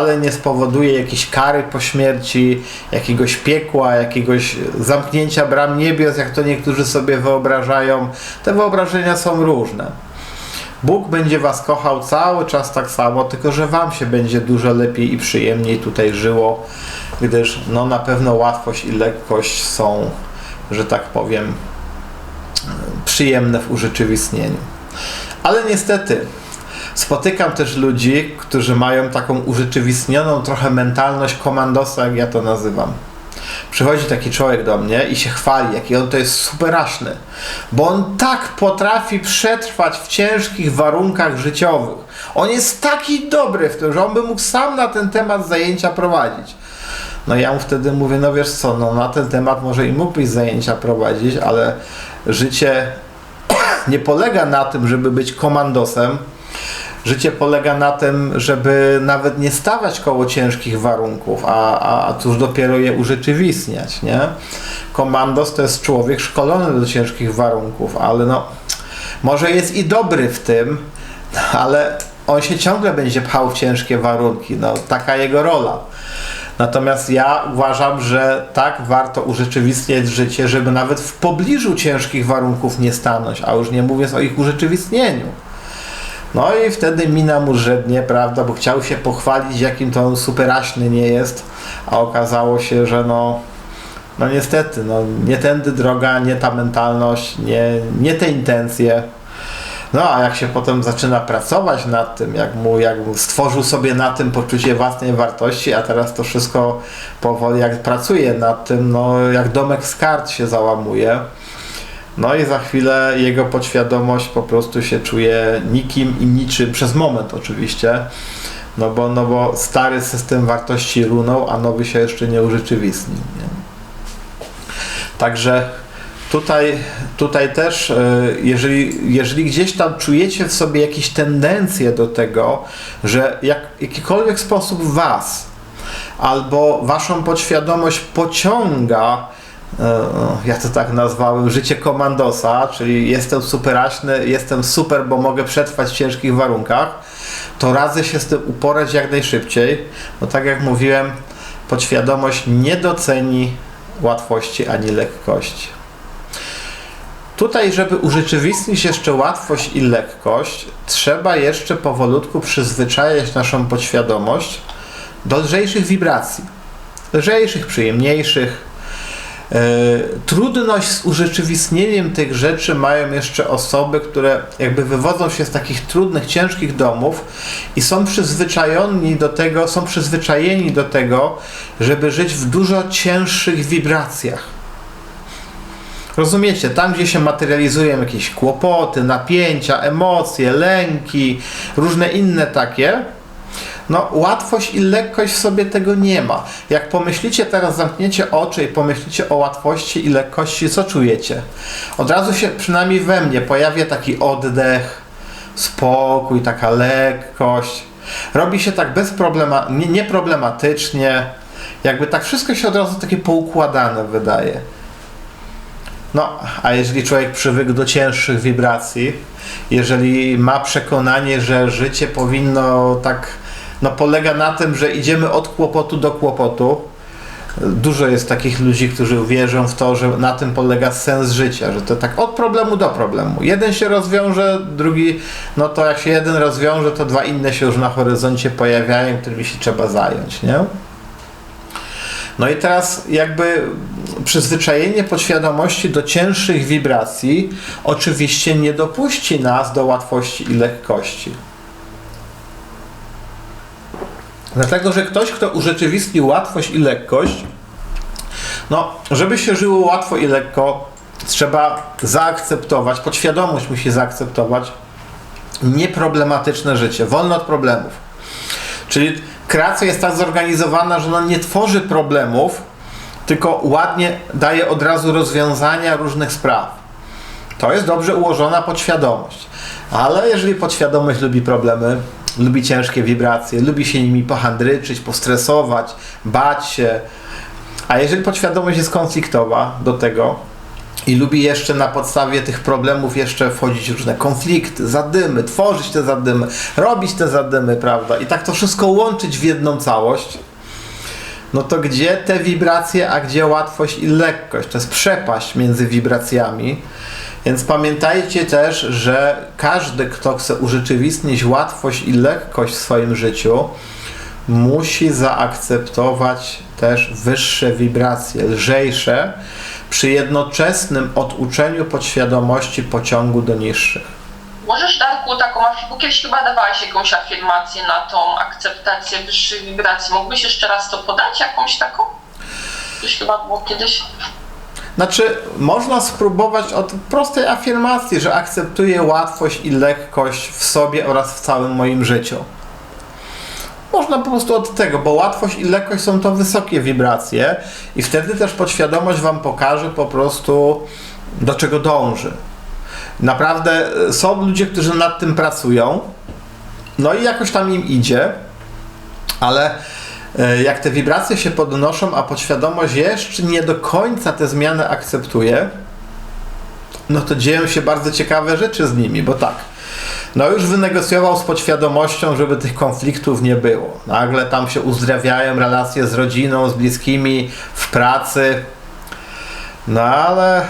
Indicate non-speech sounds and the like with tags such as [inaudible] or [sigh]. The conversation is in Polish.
ale nie spowoduje jakiejś kary po śmierci, jakiegoś piekła, jakiegoś zamknięcia bram niebios, jak to niektórzy sobie wyobrażają. Te wyobrażenia są różne. Bóg będzie was kochał cały czas tak samo, tylko że wam się będzie dużo lepiej i przyjemniej tutaj żyło, gdyż no na pewno łatwość i lekkość są, że tak powiem, przyjemne w urzeczywistnieniu. Ale niestety spotykam też ludzi, którzy mają taką urzeczywistnioną trochę mentalność komandosa, jak ja to nazywam. Przychodzi taki człowiek do mnie i się chwali, jaki on to jest superaśny, bo on tak potrafi przetrwać w ciężkich warunkach życiowych. On jest taki dobry w tym, że on by mógł sam na ten temat zajęcia prowadzić. No ja mu wtedy mówię, no wiesz co, no na ten temat może i mógłbyś zajęcia prowadzić, ale życie [coughs] nie polega na tym, żeby być komandosem. Życie polega na tym, żeby nawet nie stawać koło ciężkich warunków, a, a, a cóż dopiero je urzeczywistniać, nie? Komandos to jest człowiek szkolony do ciężkich warunków, ale no, może jest i dobry w tym, ale on się ciągle będzie pchał w ciężkie warunki, no taka jego rola. Natomiast ja uważam, że tak warto urzeczywistniać życie, żeby nawet w pobliżu ciężkich warunków nie stanąć, a już nie mówiąc o ich urzeczywistnieniu. No i wtedy mina mu żednie, prawda, bo chciał się pochwalić, jakim to on superaśny nie jest, a okazało się, że no, no niestety, no nie tędy droga, nie ta mentalność, nie, nie te intencje. No a jak się potem zaczyna pracować nad tym, jak mu, jak mu stworzył sobie na tym poczucie własnej wartości, a teraz to wszystko powoli jak pracuje nad tym, no jak domek z kart się załamuje. No i za chwilę jego podświadomość po prostu się czuje nikim i niczym, przez moment oczywiście, no bo, no bo stary system wartości runął, a nowy się jeszcze nie urzeczywistnił. Nie? Także tutaj, tutaj też, jeżeli, jeżeli gdzieś tam czujecie w sobie jakieś tendencje do tego, że jak, jakikolwiek sposób was albo waszą podświadomość pociąga, ja to tak nazwałem, życie komandosa, czyli jestem superaśny, jestem super, bo mogę przetrwać w ciężkich warunkach, to radzę się z tym uporać jak najszybciej, bo tak jak mówiłem, podświadomość nie doceni łatwości ani lekkości. Tutaj, żeby urzeczywistnić jeszcze łatwość i lekkość, trzeba jeszcze powolutku przyzwyczajać naszą podświadomość do lżejszych wibracji. Lżejszych, przyjemniejszych. Trudność z urzeczywistnieniem tych rzeczy mają jeszcze osoby, które jakby wywodzą się z takich trudnych, ciężkich domów i są przyzwyczajeni do tego, są przyzwyczajeni do tego, żeby żyć w dużo cięższych wibracjach. Rozumiecie, tam gdzie się materializują jakieś kłopoty, napięcia, emocje, lęki, różne inne takie, no łatwość i lekkość w sobie tego nie ma. Jak pomyślicie teraz, zamkniecie oczy i pomyślicie o łatwości i lekkości, co czujecie? Od razu się przynajmniej we mnie pojawia taki oddech, spokój, taka lekkość. Robi się tak bezproblema, nie, nieproblematycznie, jakby tak wszystko się od razu takie poukładane wydaje. No, a jeżeli człowiek przywykł do cięższych wibracji, jeżeli ma przekonanie, że życie powinno tak, no polega na tym, że idziemy od kłopotu do kłopotu, dużo jest takich ludzi, którzy wierzą w to, że na tym polega sens życia, że to tak od problemu do problemu. Jeden się rozwiąże, drugi, no to jak się jeden rozwiąże, to dwa inne się już na horyzoncie pojawiają, którymi się trzeba zająć, nie? No i teraz jakby przyzwyczajenie podświadomości do cięższych wibracji oczywiście nie dopuści nas do łatwości i lekkości. Dlatego, że ktoś, kto urzeczywistnił łatwość i lekkość, no, żeby się żyło łatwo i lekko, trzeba zaakceptować, podświadomość musi zaakceptować nieproblematyczne życie, wolne od problemów. Czyli kreacja jest tak zorganizowana, że ona nie tworzy problemów, tylko ładnie daje od razu rozwiązania różnych spraw. To jest dobrze ułożona podświadomość. Ale jeżeli podświadomość lubi problemy, lubi ciężkie wibracje, lubi się nimi pohandryczyć, postresować, bać się, a jeżeli podświadomość jest konfliktowa do tego, I lubi jeszcze na podstawie tych problemów jeszcze wchodzić w różne konflikty, zadymy, tworzyć te zadymy, robić te zadymy, prawda? I tak to wszystko łączyć w jedną całość. No to gdzie te wibracje, a gdzie łatwość i lekkość? To jest przepaść między wibracjami. Więc pamiętajcie też, że każdy, kto chce urzeczywistnić łatwość i lekkość w swoim życiu, musi zaakceptować też wyższe wibracje, lżejsze, przy jednoczesnym oduczeniu podświadomości pociągu do niższych. Możesz, Darku, taką afirmację, kiedyś chyba dawałeś jakąś afirmację na tą akceptację wyższych wibracji. Mógłbyś jeszcze raz to podać, jakąś taką? Już chyba było kiedyś. Znaczy, można spróbować od prostej afirmacji, że akceptuję łatwość i lekkość w sobie oraz w całym moim życiu. Można po prostu od tego, bo łatwość i lekkość są to wysokie wibracje i wtedy też podświadomość Wam pokaże po prostu do czego dąży. Naprawdę e, są ludzie, którzy nad tym pracują, no i jakoś tam im idzie, ale e, jak te wibracje się podnoszą, a podświadomość jeszcze nie do końca te zmiany akceptuje, no to dzieją się bardzo ciekawe rzeczy z nimi, bo tak. No już wynegocjował z podświadomością, żeby tych konfliktów nie było. Nagle tam się uzdrawiają relacje z rodziną, z bliskimi, w pracy. No ale